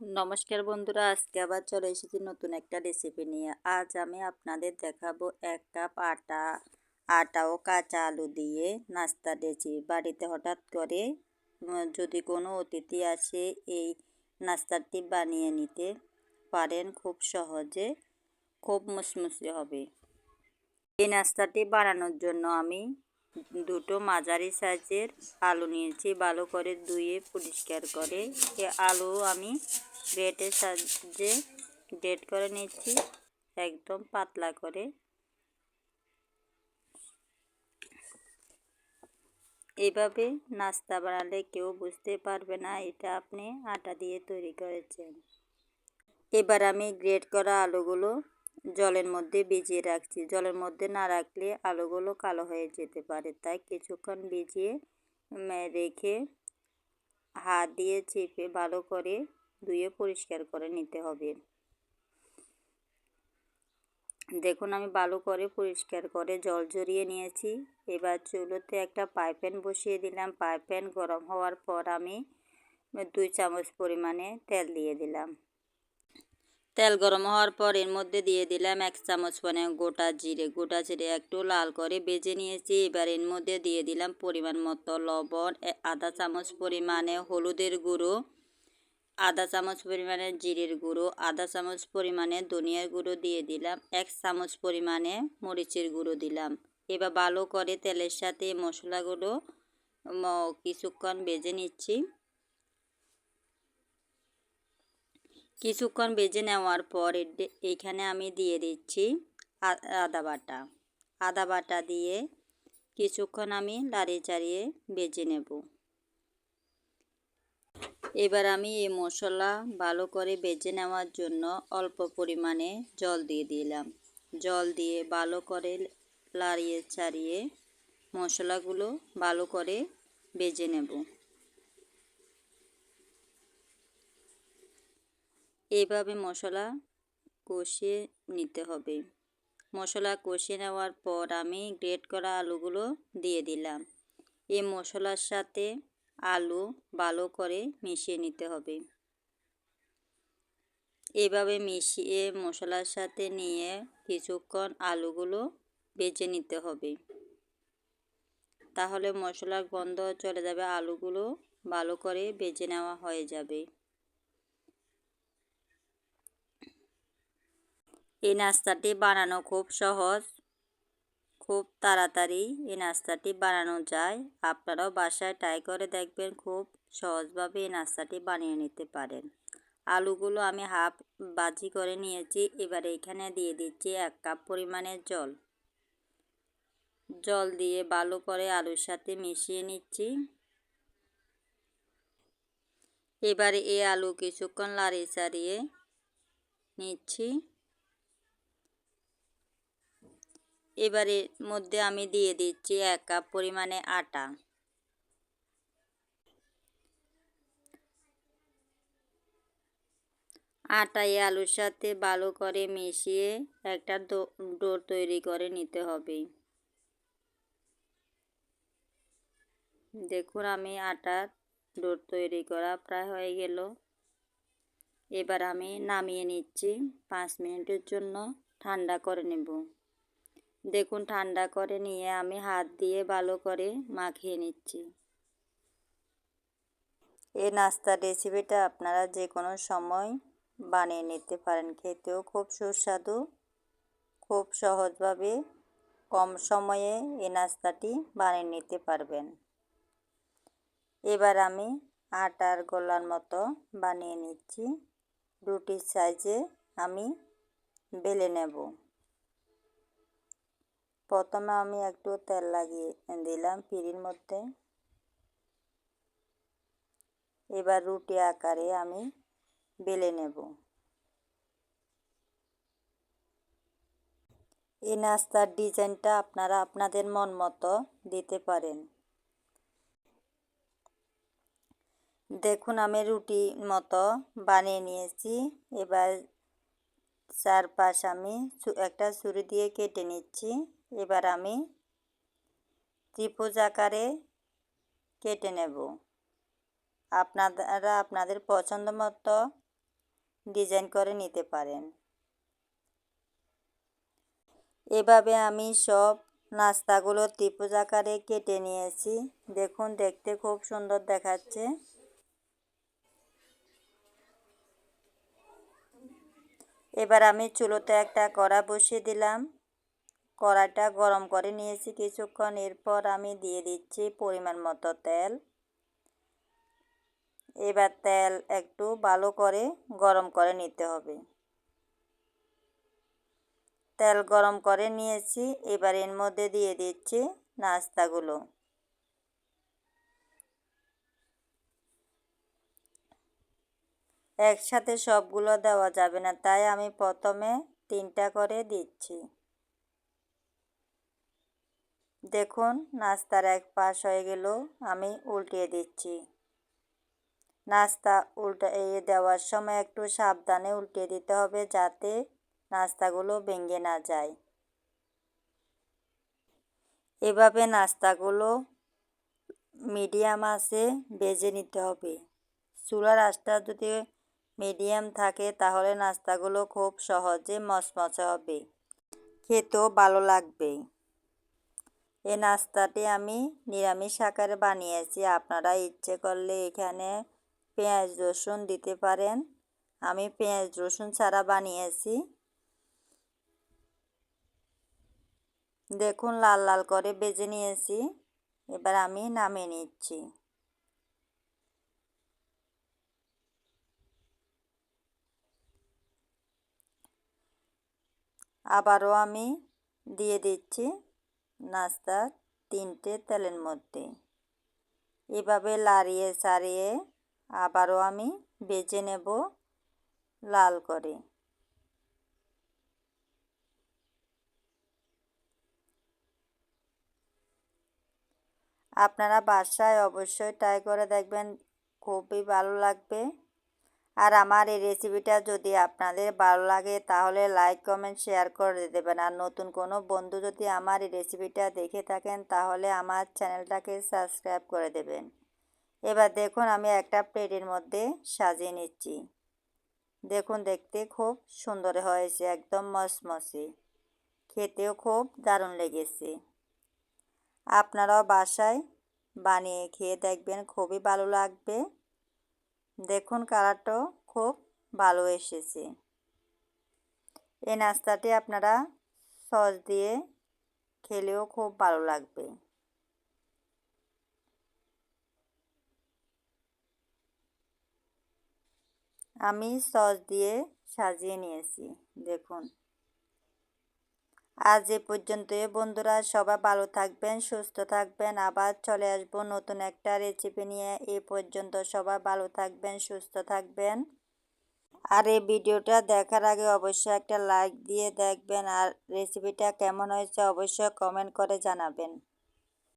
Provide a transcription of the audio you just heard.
নমস্কার বন্ধুরা, আজকে আবার চলে এসেছি নতুন একটা রেসিপি নিয়ে। আজ আমি আপনাদের দেখাবো এক কাপ আটা আটা ও কাঁচা আলু দিয়ে নাস্তা রেসিপি বাড়িতে হঠাৎ করে যদি কোনো অতিথি আসে এই নাস্তাটি বানিয়ে নিতে, পারেন খুব সহজে, খুব মুসমুসে হবে। এই নাস্তাটি বানানোর জন্য আমি দুটো মাঝারি সাইজের আলু নিয়েছি। ভালো করে ধুয়ে পরিষ্কার করে, এ আলু আমি গ্রেটের সাহায্যে গ্রেট করে নিচ্ছি, একদম পাতলা করে। এভাবে নাস্তা বানালে কেউ বুঝতে পারবে না এটা আপনি আটা দিয়ে তৈরি করেছেন। এবার আমি গ্রেট করা আলুগুলো জলের মধ্যে ভিজিয়ে রাখছি। জলের মধ্যে না রাখলে আলুগুলো কালো হয়ে যেতে পারে। তাই কিছুক্ষণ ভিজিয়ে রেখে হাত দিয়ে চেপে ভালো করে ধুয়ে পরিষ্কার করে নিতে হবে। দেখুন আমি ভালো করে পরিষ্কার করে জল জড়িয়ে নিয়েছি। এবার চুলোতে একটা পাইপ্যান বসিয়ে দিলাম। পাইপ্যান গরম হওয়ার পর আমি দুই চামচ পরিমাণে তেল দিয়ে দিলাম। তেল গরম হওয়ার পর এর মধ্যে দিয়ে দিলাম এক চামচ মানে গোটা জিরে। গোটা জিরে একটু লাল করে বেজে নিয়েছি। এবার এর মধ্যে দিয়ে দিলাম পরিমাণ মতো লবণ আধা চামচ পরিমাণে হলুদের গুঁড়ো। আধা চামচ পরিমাণে জিরের গুঁড়ো, আধা চামচ পরিমাণে ধনিয়ার গুঁড়ো দিয়ে দিলাম, এক চামচ পরিমাণে মরিচের গুঁড়ো দিলাম। এবার ভালো করে তেলের সাথে মশলাগুলো কিছুক্ষণ বেজে নিচ্ছি। কিছুক্ষণ বেজে নেওয়ার পর এইখানে আমি দিয়ে দিচ্ছি আদা বাটা। আদা বাটা দিয়ে কিছুক্ষণ আমি লাড়িয়ে চাড়িয়ে বেজে নেব। এবার আমি এই মশলা ভালো করে বেজে নেওয়ার জন্য অল্প পরিমাণে জল দিয়ে দিলাম। জল দিয়ে ভালো করে লাড়িয়ে ছাড়িয়ে মশলাগুলো ভালো করে বেজে নেব। এইভাবে মশলা কষিয়ে নিতে হবে। মশলা কষিয়ে নেওয়ার পর আমি গ্রেট করা আলুগুলো দিয়ে দিলাম। এই মশলার সাথে আলু ভালো করে মিশিয়ে নিতে হবে। এভাবে মিশিয়ে মশলার সাথে নিয়ে কিছুক্ষণ আলুগুলো বেজে নিতে হবে। তাহলে মশলার গন্ধ চলে যাবে, আলুগুলো ভালো করে বেজে নেওয়া হয়ে যাবে। এই নাস্তাটি বানানো খুব সহজ। খুব তাড়াতাড়ি এই নাস্তাটি বানানো যায়। আপনারাও বাসায় ট্রাই করে দেখবেন খুব সহজভাবে এই নাস্তাটি বানিয়ে নিতে পারেন। আলুগুলো আমি হাফ বাজি করে নিয়েছি, এবারে এখানে দিয়ে দিচ্ছি এক কাপ পরিমাণের জল। জল দিয়ে ভালো করে আলুর সাথে মিশিয়ে নিচ্ছি। এবারে এই আলু কিছুক্ষণ লাড়িয়ে চাড়িয়ে নিচ্ছি। এবারে মধ্যে আমি দিয়ে দিচ্ছি এক কাপ পরিমাণে আটা। আটা এই আলুর সাথে ভালো করে মিশিয়ে একটা ডোর তৈরি করে নিতে হবে। দেখুন, আমি আটার ডোর তৈরি করা প্রায় হয়ে গেল। এবার আমি নামিয়ে নিচ্ছি। পাঁচ মিনিটের জন্য ঠান্ডা করে নেব। দেখুন, ঠান্ডা করে নিয়ে আমি হাত দিয়ে ভালো করে মাখিয়ে নিচ্ছি। এই নাস্তার রেসিপিটা আপনারা যে কোনো সময় বানিয়ে নিতে পারেন। খেতেও খুব সুস্বাদু, খুব সহজভাবে কম সময়ে এই নাস্তাটি বানিয়ে নিতে পারবেন। এবার আমি আটার গোলার মতো বানিয়ে নিচ্ছি। রুটির সাইজে আমি বেলে নেব। প্রথমে আমি একটু তেল লাগিয়ে দিলাম পিঁড়ির মধ্যে। এবার রুটি আকারে আমি বেলে নেব। এই নাস্তার ডিজাইনটা আপনারা আপনাদের মন মতো দিতে পারেন। দেখুন আমি রুটি মতো বানিয়ে নিয়েছি। এবার চারপাশ আমি একটা ছুরি দিয়ে কেটে নিচ্ছি। এবার আমি ত্রিভুজ আকারে কেটে নেব। আপনারা আপনাদের পছন্দ মতো ডিজাইন করে নিতে পারেন। এভাবে আমি সব নাস্তাগুলো ত্রিভুজ আকারে কেটে নিয়েছি। দেখুন, দেখতে খুব সুন্দর দেখাচ্ছে। এবার আমি চুলোতে একটা কড়া বসিয়ে দিলাম। কড়াইটা গরম করে নিয়েছি কিছুক্ষণ। এরপর আমি দিয়ে দিচ্ছি পরিমাণ মতো তেল। এবার তেল একটু ভালো করে গরম করে নিতে হবে। তেল গরম করে নিয়েছি। এবার এর মধ্যে দিয়ে দিচ্ছি নাস্তাগুলো। একসাথে সবগুলো দেওয়া যাবে না, তাই আমি প্রথমে তিনটা করে দিচ্ছি। দেখুন, নাস্তার এক পাশ হয়ে গেল, আমি উল্টিয়ে দিচ্ছি। নাস্তা উল্টে দেওয়ার সময় একটু সাবধানে উল্টিয়ে দিতে হবে যাতে নাস্তাগুলো ভেঙে না যায়। এভাবে নাস্তাগুলো মিডিয়াম আছে বেজে নিতে হবে। চুলার আঁচটা যদি মিডিয়াম থাকে, তাহলে নাস্তাগুলো খুব সহজে মচমচে হবে। খেতেও ভালো লাগবে। এই নাস্তাটি আমি নিরামিষ আকারে বানিয়েছি। আপনারা ইচ্ছে করলে এখানে পেঁয়াজ রসুন দিতে পারেন। আমি পেঁয়াজ রসুন ছাড়া বানিয়েছি। দেখুন, লাল লাল করে বেজে নিয়েছি। এবার আমি নামিয়ে নিচ্ছি। আবারও আমি দিয়ে দিচ্ছি। নাস্তা তিনটে তেলের মধ্যে। এভাবে লাড়িয়ে সারিয়ে আবারও আমি বেজে নেব লাল করে। আপনারা বাসায় অবশ্যই ট্রাই করে দেখবেন, খুবই ভালো লাগবে। আর আমার এই রেসিপিটা যদি আপনাদের ভালো লাগে, তাহলে লাইক কমেন্ট শেয়ার করে দেবেন। আর নতুন কোনো বন্ধু যদি আমার এই রেসিপিটা দেখে থাকেন, তাহলে আমার চ্যানেলটাকে সাবস্ক্রাইব করে দেবেন। এবার দেখুন, আমি একটা প্লেটের মধ্যে সাজিয়ে নিচ্ছি। দেখুন, দেখতে খুব সুন্দর হয়েছে, একদম মসমসে খেতেও খুব দারুণ লেগেছে। আপনারাও বাসায় বানিয়ে খেয়ে দেখবেন, খুবই ভালো লাগবে। দেখুন কালারটাও খুব ভালো এসেছে। এই নাস্তাটি আপনারা সস দিয়ে খেলেও খুব ভালো লাগবে। আমি সস দিয়ে সাজিয়ে নিয়েছি, দেখুন। আজ এ পর্যন্ত বন্ধুরা। সবাই ভালো থাকবেন, সুস্থ থাকবেন। আবার চলে আসব নতুন একটা রেসিপি নিয়ে। এ পর্যন্ত সবাই ভালো থাকবেন, সুস্থ থাকবেন। আর এই ভিডিওটা দেখার আগে অবশ্যই একটা লাইক দিয়ে দেখবেন। আর রেসিপিটা কেমন হয়েছে অবশ্যই কমেন্ট করে জানাবেন।